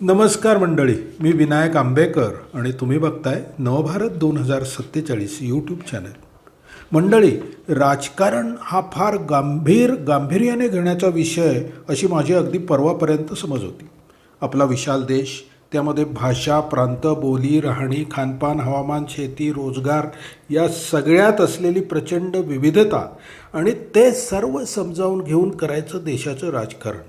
नमस्कार मंडळी मी विनायक आंबेकर आणि तुम्ही बघताय नवभारत दोन हजार सत्तेचाळीस यूट्यूब चॅनल मंडळी राजकारण हा फार गांभीर गांभीर्याने घेण्याचा विषय अशी माझी अगदी परवापर्यंत समज होती. आपला विशाल देश त्यामध्ये भाषा प्रांत बोली राहणी खानपान हवामान शेती रोजगार या सगळ्यात असलेली प्रचंड विविधता आणि ते सर्व समजावून घेऊन करायचं देशाचं राजकारण.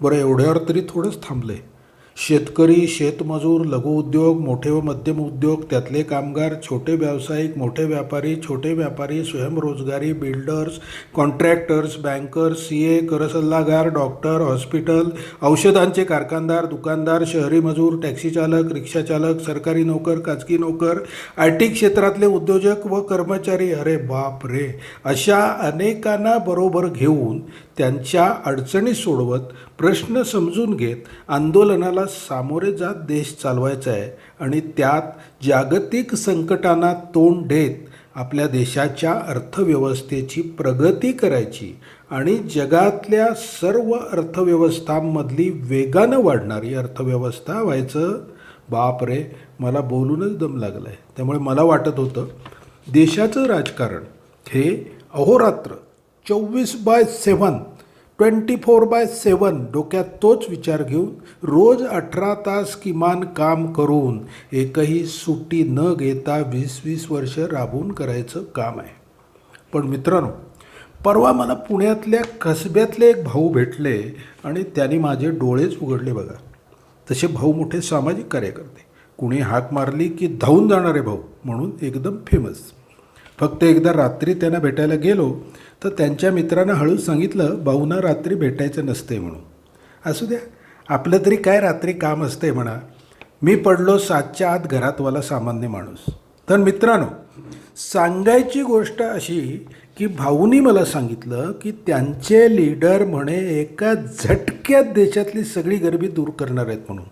बरं एवढ्यावर तरी थोडंच थांबलं आहे शेतकरी शेतमजूर लघुउद्योग मोठे व मध्यम उद्योग त्यातले कामगार छोटे व्यावसायिक मोठे व्यापारी छोटे व्यापारी स्वयंरोजगारी builders contractors bankers C A करसल्लागार doctor hospital औषधांचे कारखानदार दुकानदार शहरी मजूर टॅक्सी चालक सरकारी नोकर खाजगी नोकर आय टी क्षेत्रातले उद्योजक व कर्मचारी. अरे बाप रे अशा अनेकांना बरोबर घेऊन त्यांच्या अडचणी सोडवत प्रश्न समजून घेत आंदोलनाला सामोरे जात देश चालवायचा आहे आणि त्यात जागतिक संकटांना तोंड देत आपल्या देशाच्या अर्थव्यवस्थेची प्रगती करायची आणि जगातल्या सर्व अर्थव्यवस्थांमधली वेगानं वाढणारी अर्थव्यवस्था व्हायचं. बाप रे मला बोलूनच दम लागला आहे त्यामुळे मला वाटत होतं देशाचं राजकारण हे अहोरात्र चोवीस by seven twenty four by seven डोक्यात तोच विचार घेऊन रोज अठरा तास किमान काम करून एकही सुट्टी न घेता वीस वीस वर्ष राबवून करायचं काम आहे. पण मित्रांनो परवा मला पुण्यातल्या कसब्यातले एक भाऊ भेटले आणि त्यांनी माझे डोळेच उघडले बघा. तसे भाऊ मोठे सामाजिक कार्यकर्ते. कुणी हाक मारली की धावून जाणारे भाऊ म्हणून एकदम फेमस फक्त एकदा रात्री त्यांना भेटायला गेलो तर त्यांच्या मित्रानं हळूच सांगितलं भाऊना रात्री भेटायचं नसते म्हणून. असू द्या आपलं तरी काय रात्री काम असते म्हणा. मी पडलो सातच्या आत घरातवाला सामान्य माणूस. तर मित्रांनो सांगायची गोष्ट अशी की भाऊनी मला सांगितलं की त्यांचे लीडर म्हणे एका झटक्यात देशातली सगळी गरिबी दूर करणार आहेत म्हणून.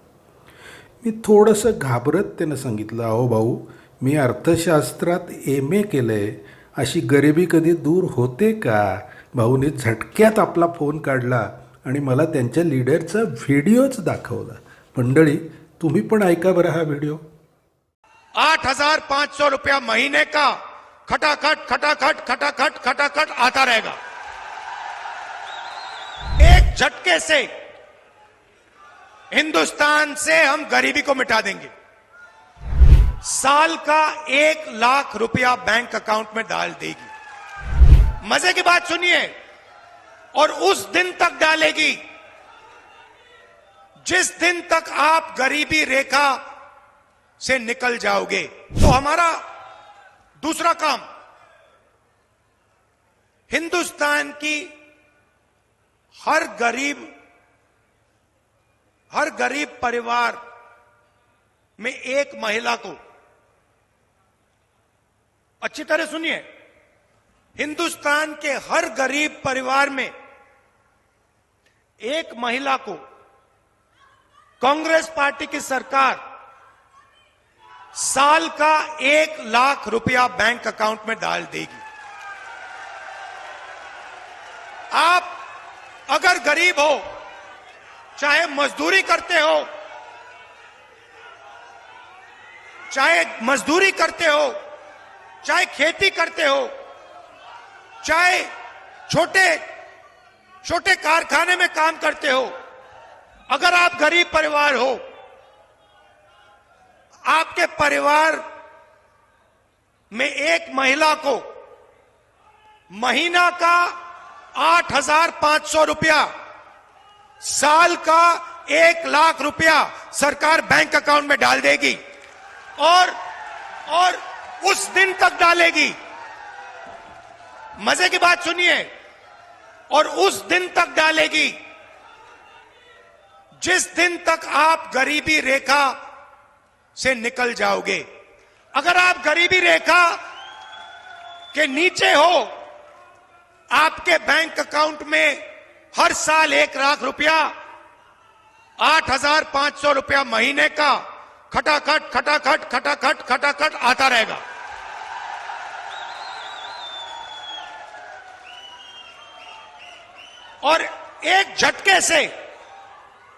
मी थोडंसं घाबरत त्यानं सांगितलं अहो भाऊ मी अर्थशास्त्रात एम ए केलं आहे अशी गरिबी कधी दूर होते का? भाऊने झटक्यात आपला फोन काढला आणि मला त्यांच्या लीडरचा व्हिडिओच दाखवला. मंडळी तुम्ही पण ऐका बरं हा व्हिडिओ. आठ हजार पाच सौ रुपया महीने का? खटाखट खटाखट खटाखट खटाखट आता रहेगा. एक झटके से हिंदुस्तान से हम गरीबी को मिटा देंगे। साल का एक लाख रुपया बैंक अकाउंट में डाल देगी। मज़े की बात सुनिए, और उस दिन तक डालेगी। जिस दिन तक आप गरीबी रेखा से निकल जाओगे तो हमारा दूसरा काम, हिंदुस्तान की हर गरीब हर गरीब परिवार में एक महिला को अच्छी तरह सुनिए। हिंदुस्तान के हर गरीब परिवार में एक महिला को कांग्रेस पार्टी की सरकार साल का एक लाख रुपया बैंक अकाउंट में डाल देगी। आप अगर गरीब हो, चाहे मजदूरी करते हो, चाहे मजदूरी करते हो चाहे खेती करते हो, चाहे छोटे छोटे कारखाने में काम करते हो, अगर आप गरीब परिवार हो, आपके परिवार में एक महिला को महीना का आठ हज़ार पाँच सौ रुपया, साल का एक लाख रुपया सरकार बैंक अकाउंट में डाल देगी। और और उस दिन तक डालेगी। मज़े की बात सुनिए। और उस दिन तक डालेगी। जिस दिन तक आप गरीबी रेखा से निकल जाओगे। अगर आप गरीबी रेखा के नीचे हो, आपके बैंक अकाउंट में हर साल एक लाख रुपया, आठ हज़ार पाँच सौ रुपया महीने का खटाखट खटाखट खटाखट खटाखट आता रहेगा। और एक झटके से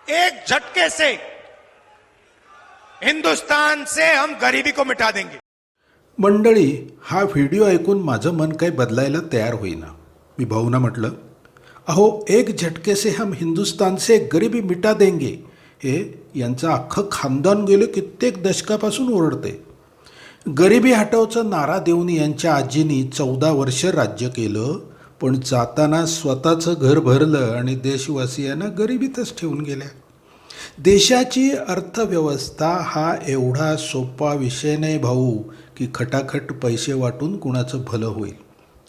एक झटके से हिंदुस्तान से हम गरीबी को मिटा देंगे। मंडळी हा व्हिडिओ ऐकून माझं मन काही बदलायला तयार होईना. मी भाऊना म्हटलं अहो एक झटके से हम हिंदुस्तान से गरिबी मिटा देंगे. हे यांचं अख्खं खानदान गेले कित्येक दशकापासून ओरडते गरिबी हटवचा नारा देऊन यांच्या आजीनी चौदा वर्ष राज्य केलं पण जाताना स्वतःचं घर भरलं आणि देशवासियांना गरिबीतच ठेवून गेल्या. देशाची अर्थव्यवस्था हा एवढा सोपा विषय नाही भाऊ की खटाखट पैसे वाटून कुणाचं भलं होईल.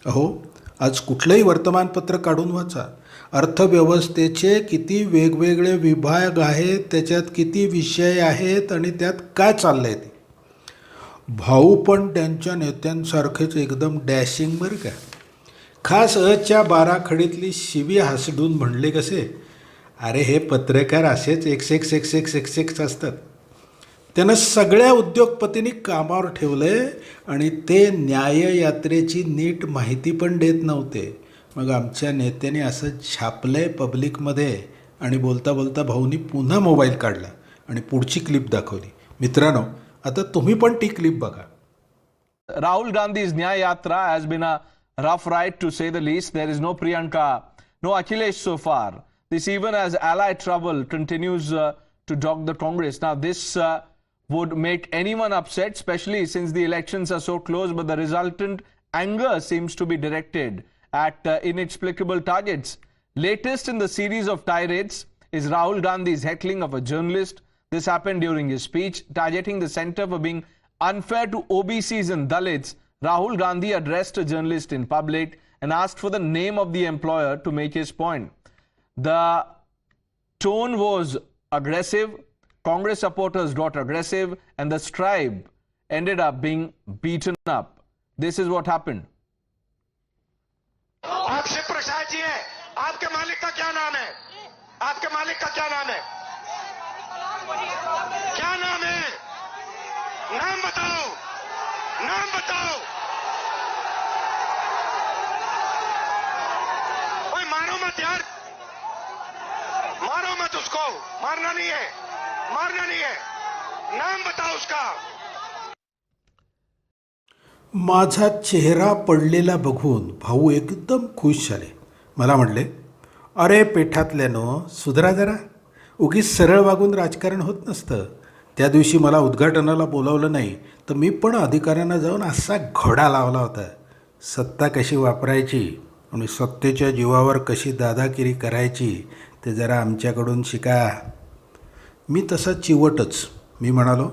अहो आज कुठलंही वर्तमानपत्र काढून वाचा. अर्थव्यवस्थेचे किती वेगवेगळे विभाग आहेत त्याच्यात किती विषय आहेत आणि त्यात काय चाललं आहे ते. भाऊ पण त्यांच्या नेत्यांसारखेच एकदम डॅशिंग बरं का. खास अच्या बाराखडीतली शिवी हसडून म्हणले कसे? अरे हे पत्रकार असेच एक्स एक एक्स एक एक्स एक्स असतात. त्यानं सगळ्या उद्योगपतींनी कामावर ठेवलं आहे आणि ते न्याययात्रेची नीट माहिती पण देत नव्हते. मग आमच्या नेत्याने असं छापलंय पब्लिकमध्ये आणि बोलता बोलता भाऊनी पुन्हा मोबाईल काढला आणि पुढची क्लिप दाखवली मित्रांनो आता तुम्ही पण ती क्लिप बघा Rahul Gandhi's Nyaya Yatra has been a rough ride to say the least. There is no Priyanka, no Akhilesh so far. This even as ally trouble continues uh, to dog the Congress. Now this uh, would make anyone upset, especially since the elections are so close, but the resultant anger seems to be directed at uh, inexplicable targets. Latest in the series of tirades is Rahul Gandhi's heckling of a journalist. This happened during his speech, targeting the center for being unfair to OBCs and Dalits. Rahul Gandhi addressed a journalist in public and asked for the name of the employer to make his point. The tone was aggressive. Congress supporters got aggressive, and the scribe ended up being beaten up. This is what happened. जी है। आपके मालिक का क्या नाम है? आपके मालिक का क्या नाम है? क्या नाम है? नाम बताओ। नाम बताओ। ओए, मारो मत यार। मारो मत उसको। मारना नहीं है। मारना नहीं है। नाम बताओ उसका। माझा चेहरा पडलेला बघून भाऊ एकदम खुश झाले. मला म्हणले अरे पेठातल्यानं सुधरा जरा. उगीच सरळ वागून राजकारण होत नसतं. त्या दिवशी मला उद्घाटनाला बोलावलं नाही तर मी पण अधिकाऱ्यांना जाऊन असा घोडा लावला होता. सत्ता कशी वापरायची आणि सत्तेच्या जीवावर कशी दादागिरी करायची ते जरा आमच्याकडून शिका. मी तसा चिवटच. मी म्हणालो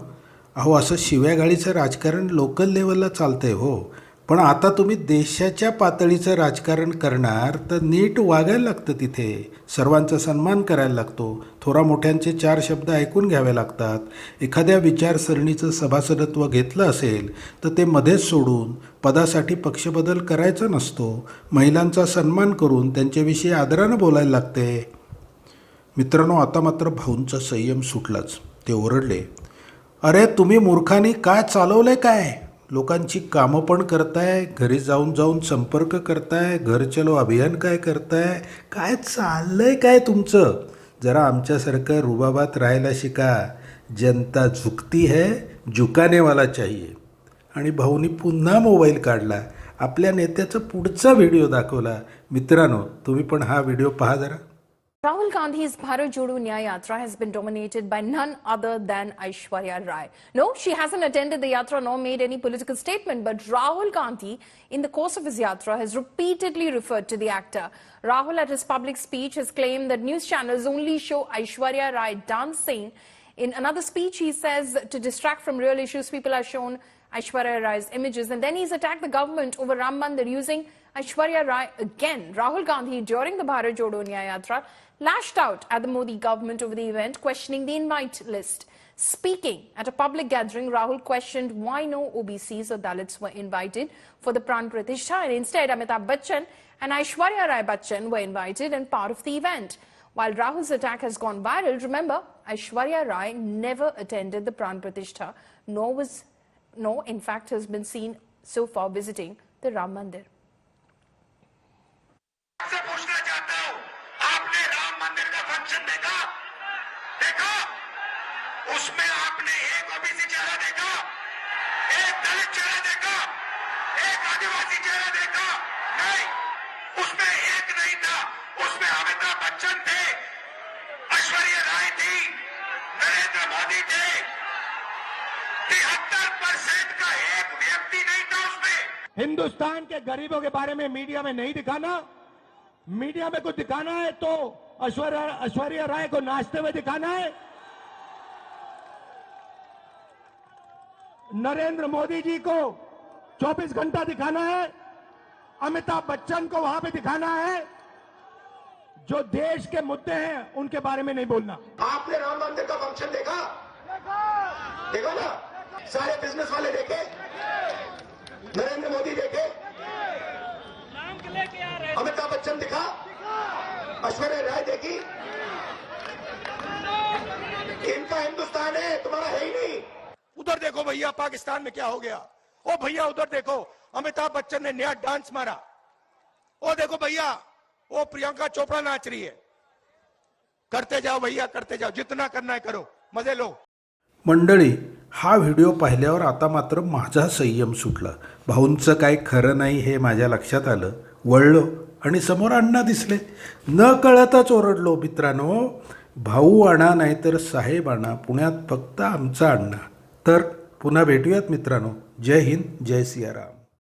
अहो असं शिव्यागाळीचं राजकारण लोकल लेवलला चालतंय हो. पण आता तुम्ही देशाच्या पातळीचं राजकारण करणार तर नीट वागायला लागतं तिथे. सर्वांचा सन्मान करायला लागतो. थोरा मोठ्यांचे चार शब्द ऐकून घ्यावे लागतात. एखाद्या विचारसरणीचं सभासदत्व घेतलं असेल तर ते मध्येच सोडून पदासाठी पक्षबदल करायचा नसतो. महिलांचा सन्मान करून त्यांच्याविषयी आदरानं बोलायला लागते. मित्रांनो आता मात्र भाऊंचा संयम सुटलाच. ते ओरडले अरे तुम्ही मूर्खाने काय चालवलंय काय? लोकांची कामं पण करताय घरी जाऊन जाऊन संपर्क करताय घर चलो अभियान काय करताय काय चाललंय काय तुमचं? जरा आमच्यासारखं रुबाबात राहायला शिका. जनता झुकती है झुकाने वाला चाहिए. आणि भाऊनी पुन्हा मोबाईल काढला. आपल्या नेत्याचा पुढचा व्हिडिओ दाखवला. मित्रांनो तुम्ही पण हा व्हिडिओ पहा जरा. Rahul Gandhi's Bharat Jodo Yatra has been dominated by none other than Aishwarya Rai. No, she hasn't attended the yatra nor made any political statement, but Rahul Gandhi, in the course of his yatra, has repeatedly referred to the actor. Rahul, at his public speech, has claimed that news channels only show Aishwarya Rai dancing. In another speech, he says to distract from real issues, people are shown Aishwarya Rai's images. And then he's attacked the government over Ram Mandir using Aishwarya Rai again. Rahul Gandhi, during the Bharat Jodo Yatra, lashed out at the Modi government over the event, questioning the invite list. Speaking at a public gathering, Rahul questioned why no OBCs or Dalits were invited for the Pran Pratishtha, and instead Amitabh Bachchan and Aishwarya Rai Bachchan were invited and part of the event. While Rahul's attack has gone viral, remember, Aishwarya Rai never attended the Pran Pratishtha, nor was, nor in fact has been seen so far visiting the Ram Mandir. उसमें एक नहीं था, उसमें अमिताभ बच्चन थे, ऐश्वर्या राय थी, नरेंद्र मोदी थे। तिहत्तर percent का एक व्यक्ति नहीं था उसमें। हिंदुस्तान के गरीबों के बारे में मीडिया में नहीं दिखाना। मीडिया में कुछ दिखाना है तो ऐश्वर्या राय को नाचते हुए दिखाना है। नरेंद्र मोदी जी को 24 घंटा दिखाना है। अमिताभ बच्चन को वहाँ पे दिखाना है। जो देश के मुद्दे हैं उनके बारे में नहीं बोलना। आपने राम मंदिर का फ़ंक्शन देखा? देखा। ना? सारे बिज़नेस वाले देखे? नरेंद्र मोदी देखे? अमिताभ बच्चन दिखा? ऐश्वर्या राय देखी? इनका हिंदुस्तान है तुम्हारा है ही नहीं। उधर देखो भैया पाकिस्तान में क्या हो गया? ओ भैया उधर देखो। अमिताभ बच्चन ने नया डांस मारा। ओ देखो भैया ओ प्रियंका चोपड़ा नाच रही है। करते जाओ भैया करते जाओ जितना करना है करो मजे लो। मंडळी हा व्हिडिओ पाहिल्यावर आता मात्र माझा संयम सुटला. भाऊंचं काय खरं नाही हे माझ्या लक्षात आलं. वळलो आणि समोर अण्णा दिसले. न कळतच ओरडलो मित्रांनो भाऊ आणा नाहीतर साहेब आणा पुण्यात फक्त आमचा अण्णा. तर पुन्हा भेटूयात मित्रांनो. जय हिंद जय सियाराम.